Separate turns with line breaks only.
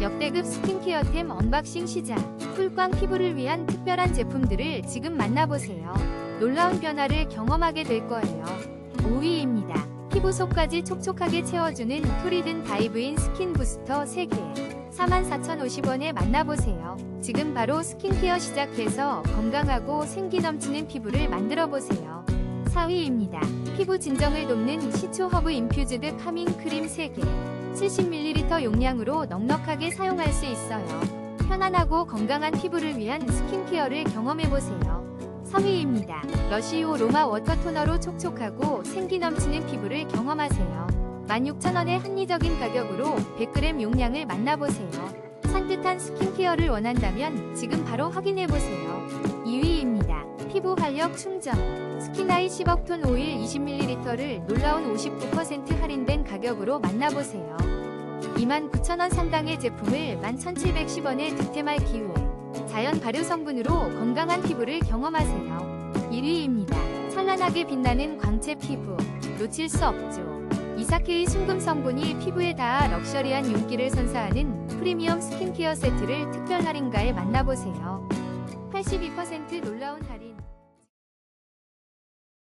역대급 스킨케어템 언박싱 시작. 쿨광 피부를 위한 특별한 제품들을 지금 만나보세요. 놀라운 변화를 경험하게 될 거예요. 5위입니다. 피부 속까지 촉촉하게 채워주는 토리든 다이브인 스킨 부스터 3개. 44,050원에 만나보세요. 지금 바로 스킨케어 시작해서 건강하고 생기 넘치는 피부를 만들어 보세요. 4위입니다. 피부 진정을 돕는 시초 허브 인퓨즈드 카밍 크림 3개. 70ml 용량으로 넉넉하게 사용할 수 있어요. 편안하고 건강한 피부를 위한 스킨케어를 경험해보세요. 3위입니다. 러시오 로마 워터 토너로 촉촉하고 생기 넘치는 피부를 경험하세요. 16,000원의 합리적인 가격으로 100g 용량을 만나보세요. 산뜻한 스킨케어를 원한다면 지금 바로 확인해보세요. 2위입니다. 피부 활력 충전. 스킨아이 10억 톤 오일 20ml를 놀라운 59% 할인된 가격으로 만나보세요. 29,000원 상당의 제품을 11,710원에 득템할 기회. 자연 발효 성분으로 건강한 피부를 경험하세요. 1위입니다. 찬란하게 빛나는 광채 피부. 놓칠 수 없죠. 이사케이 순금 성분이 피부에 닿아 럭셔리한 윤기를 선사하는 프리미엄 스킨케어 세트를 특별 할인가에 만나보세요. 82% 놀라운 할인.